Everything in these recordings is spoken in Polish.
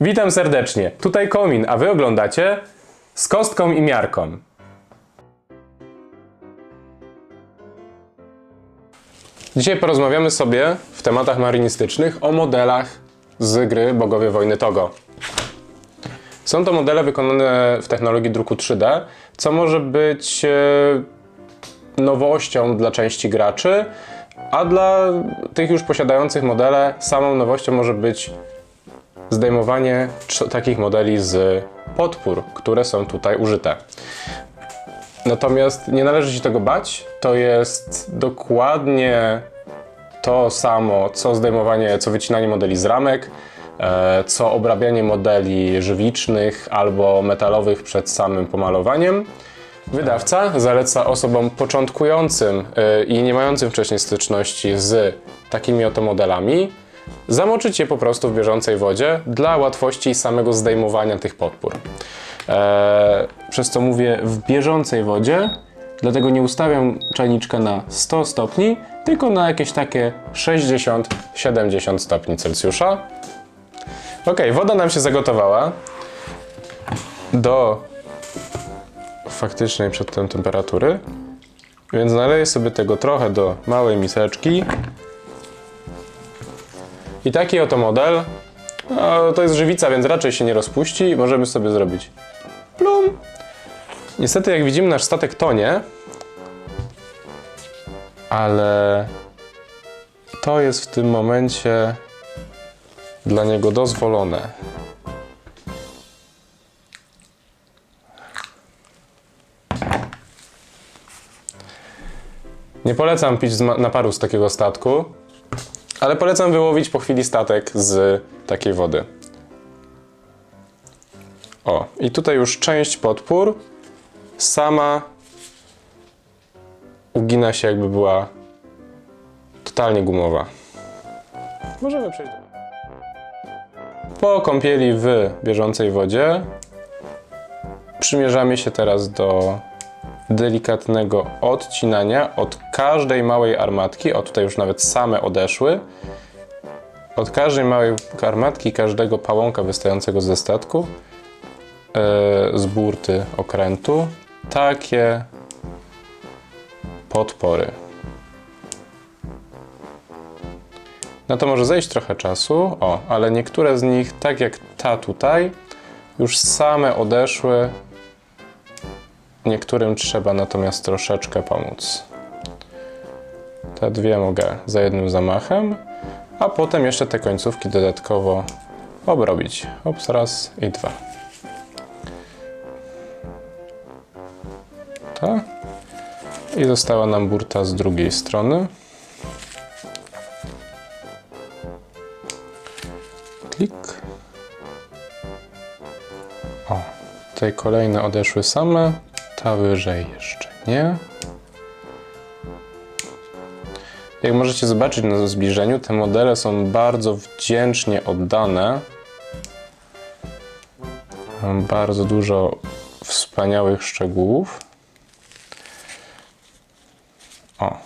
Witam serdecznie. Tutaj Komin, a wy oglądacie z kostką i miarką. Dzisiaj porozmawiamy sobie w tematach marynistycznych o modelach z gry Bogowie Wojny Togo. Są to modele wykonane w technologii druku 3D, co może być e, nowością dla części graczy, a dla tych już posiadających modele samą nowością może być zdejmowanie takich modeli z podpór, które są tutaj użyte. Natomiast nie należy się tego bać. To jest dokładnie to samo, co zdejmowanie, co wycinanie modeli z ramek, e, co obrabianie modeli żywicznych albo metalowych przed samym pomalowaniem. Wydawca zaleca osobom początkującym e, i nie mającym wcześniej styczności z takimi oto modelami zamoczyć je po prostu w bieżącej wodzie dla łatwości samego zdejmowania tych podpór. E, przez co mówię w bieżącej wodzie, dlatego nie ustawiam czajniczka na 100 stopni, tylko na jakieś takie 60-70 stopni Celsjusza. Ok, woda nam się zagotowała do faktycznej przedtem temperatury, więc naleję sobie tego trochę do małej miseczki. I taki oto model, no, to jest żywica, więc raczej się nie rozpuści. Możemy sobie zrobić plum. Niestety, jak widzimy, nasz statek tonie, ale to jest w tym momencie dla niego dozwolone. Nie polecam pić naparu z takiego statku, ale polecam wyłowić po chwili statek z takiej wody. O, i tutaj już część podpór sama ugina się, jakby była totalnie gumowa. Możemy przejść do... Po kąpieli w bieżącej wodzie przymierzamy się teraz do delikatnego odcinania od każdej małej armatki. O, tutaj już nawet same odeszły. Od każdej małej armatki, każdego pałąka wystającego ze statku, e, z burty okrętu, takie podpory. Na to może zejść trochę czasu, o, ale niektóre z nich, tak jak ta tutaj, już same odeszły Niektórym trzeba natomiast troszeczkę pomóc. Te dwie mogę za jednym zamachem, a potem jeszcze te końcówki dodatkowo obrobić. Ops, raz i dwa. Tak. I została nam burta z drugiej strony. Klik. O, tutaj kolejne odeszły same. Ta wyżej jeszcze nie. Jak możecie zobaczyć na zbliżeniu, te modele są bardzo wdzięcznie oddane. Mam bardzo dużo wspaniałych szczegółów. O.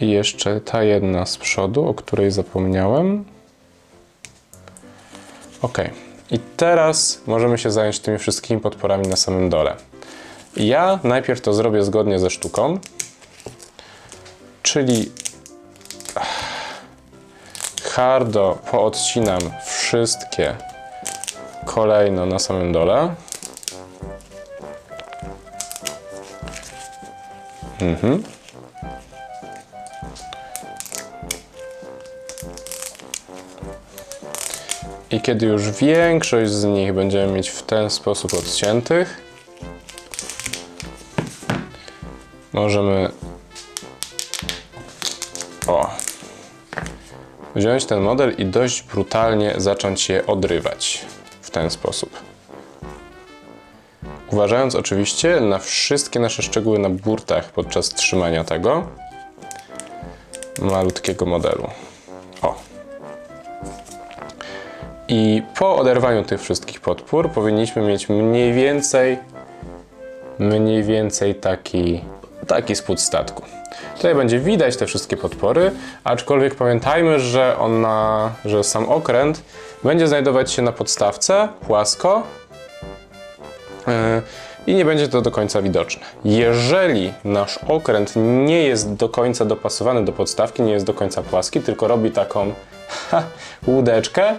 I jeszcze ta jedna z przodu, o której zapomniałem. Ok. I teraz możemy się zająć tymi wszystkimi podporami na samym dole. Ja najpierw to zrobię zgodnie ze sztuką, czyli hardo poodcinam wszystkie kolejno na samym dole. Mhm. I kiedy już większość z nich będziemy mieć w ten sposób odciętych, możemy o, wziąć ten model i dość brutalnie zacząć je odrywać w ten sposób. Uważając oczywiście na wszystkie nasze szczegóły na burtach podczas trzymania tego malutkiego modelu. O. I po oderwaniu tych wszystkich podpór powinniśmy mieć mniej więcej mniej więcej taki, taki spód statku. Tutaj będzie widać te wszystkie podpory, aczkolwiek pamiętajmy, że ona, że sam okręt będzie znajdować się na podstawce płasko yy, i nie będzie to do końca widoczne. Jeżeli nasz okręt nie jest do końca dopasowany do podstawki, nie jest do końca płaski, tylko robi taką ha, łódeczkę,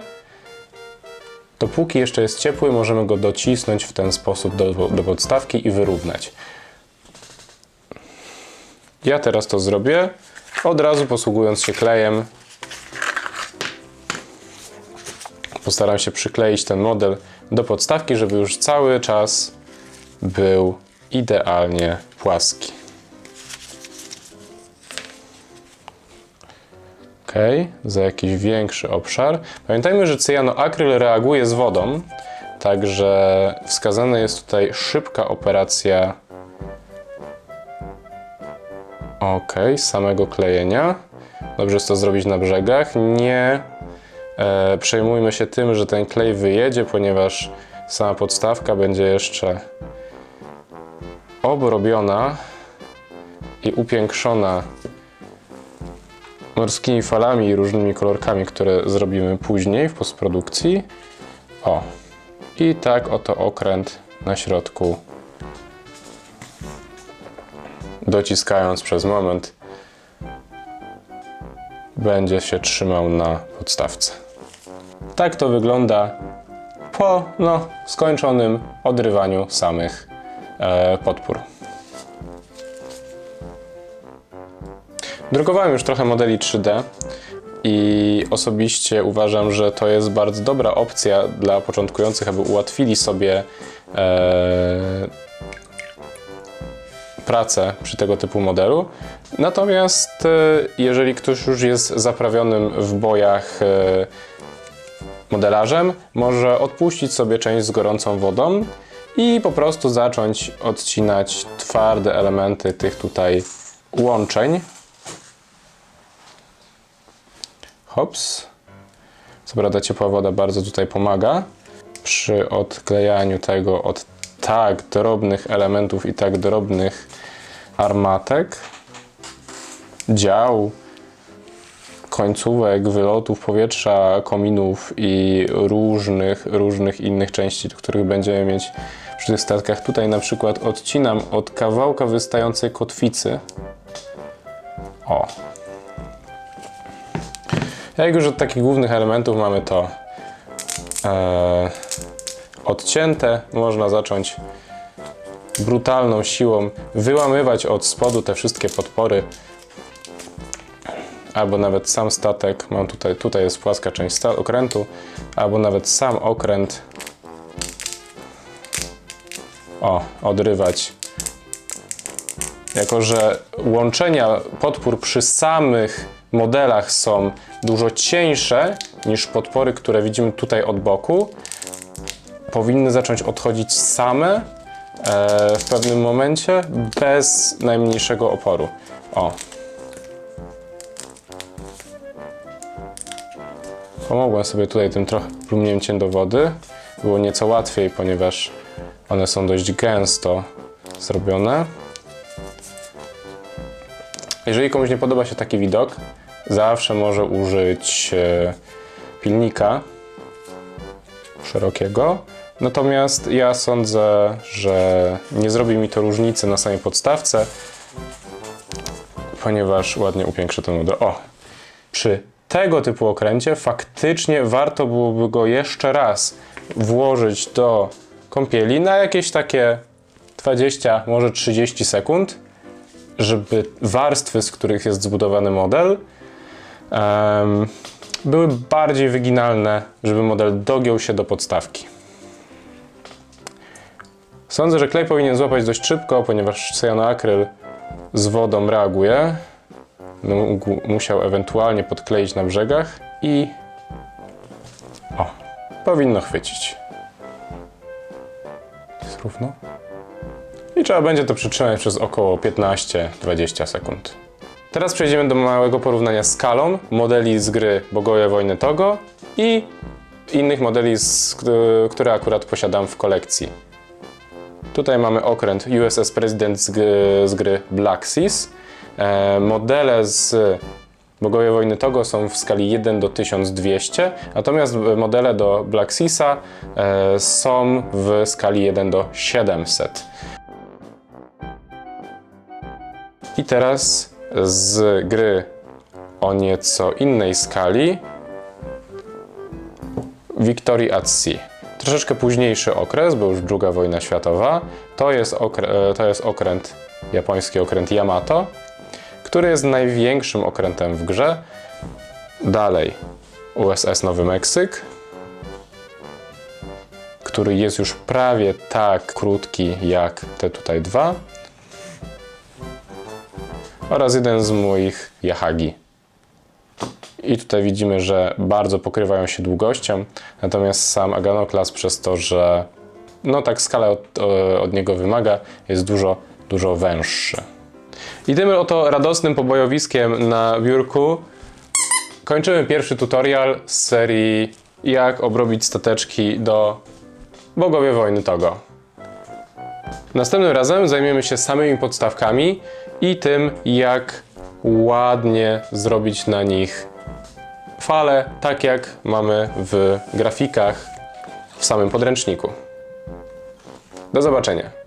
to póki jeszcze jest ciepły, możemy go docisnąć w ten sposób do, do podstawki i wyrównać. Ja teraz to zrobię, od razu posługując się klejem. Postaram się przykleić ten model do podstawki, żeby już cały czas był idealnie płaski. Ok, za jakiś większy obszar. Pamiętajmy, że cyjanoakryl reaguje z wodą, także wskazana jest tutaj szybka operacja ok, samego klejenia. Dobrze jest to zrobić na brzegach. Nie e, przejmujmy się tym, że ten klej wyjedzie, ponieważ sama podstawka będzie jeszcze obrobiona i upiększona morskimi falami i różnymi kolorkami, które zrobimy później w postprodukcji. O, i tak oto okręt na środku, dociskając przez moment, będzie się trzymał na podstawce. Tak to wygląda po no, skończonym odrywaniu samych e, podpór. Drukowałem już trochę modeli 3D i osobiście uważam, że to jest bardzo dobra opcja dla początkujących, aby ułatwili sobie e, pracę przy tego typu modelu. Natomiast e, jeżeli ktoś już jest zaprawionym w bojach e, modelarzem, może odpuścić sobie część z gorącą wodą i po prostu zacząć odcinać twarde elementy tych tutaj łączeń. Hops. Co prawda ciepła woda bardzo tutaj pomaga przy odklejaniu tego od tak drobnych elementów i tak drobnych armatek, dział, końcówek, wylotów powietrza, kominów i różnych, różnych innych części, których będziemy mieć przy tych statkach. Tutaj na przykład odcinam od kawałka wystającej kotwicy. O. Jak już od takich głównych elementów mamy to e, odcięte, można zacząć brutalną siłą wyłamywać od spodu te wszystkie podpory albo nawet sam statek, mam tutaj, tutaj jest płaska część okrętu, albo nawet sam okręt o, odrywać. Jako, że łączenia podpór przy samych modelach są dużo cieńsze niż podpory, które widzimy tutaj od boku, powinny zacząć odchodzić same e, w pewnym momencie bez najmniejszego oporu. O, Pomogłem sobie tutaj tym trochę plumnięciem do wody. Było nieco łatwiej, ponieważ one są dość gęsto zrobione. Jeżeli komuś nie podoba się taki widok, zawsze może użyć e, pilnika szerokiego. Natomiast ja sądzę, że nie zrobi mi to różnicy na samej podstawce, ponieważ ładnie upiększy ten model. O, przy tego typu okręcie faktycznie warto byłoby go jeszcze raz włożyć do kąpieli na jakieś takie 20, może 30 sekund, żeby warstwy, z których jest zbudowany model, em, były bardziej wyginalne, żeby model dogiął się do podstawki. Sądzę, że klej powinien złapać dość szybko, ponieważ cyjanoakryl z wodą reaguje. Mógł, musiał ewentualnie podkleić na brzegach i o, powinno chwycić. Jest równo. I trzeba będzie to przytrzymać przez około 15-20 sekund. Teraz przejdziemy do małego porównania skalą modeli z gry Bogowie Wojny Togo i innych modeli, które akurat posiadam w kolekcji. Tutaj mamy okręt USS President z, z gry Black Seas. E, modele z Bogowie Wojny Togo są w skali 1 do 1200, natomiast modele do Black Seasa e, są w skali 1 do 700. I teraz z gry o nieco innej skali Victory at Sea. Troszeczkę późniejszy okres, bo już II wojna światowa. To jest, e, to jest okręt, japoński okręt Yamato, który jest największym okrętem w grze. Dalej USS Nowy Meksyk, który jest już prawie tak krótki jak te tutaj dwa. Oraz jeden z moich Yahagi. I tutaj widzimy, że bardzo pokrywają się długością, natomiast sam Agano Class przez to, że no tak skala od, od niego wymaga, jest dużo, dużo węższy. I tym oto radosnym pobojowiskiem na biurku kończymy pierwszy tutorial z serii jak obrobić stateczki do Bogowie Wojny Togo. Następnym razem zajmiemy się samymi podstawkami i tym, jak ładnie zrobić na nich fale, tak jak mamy w grafikach w samym podręczniku. Do zobaczenia.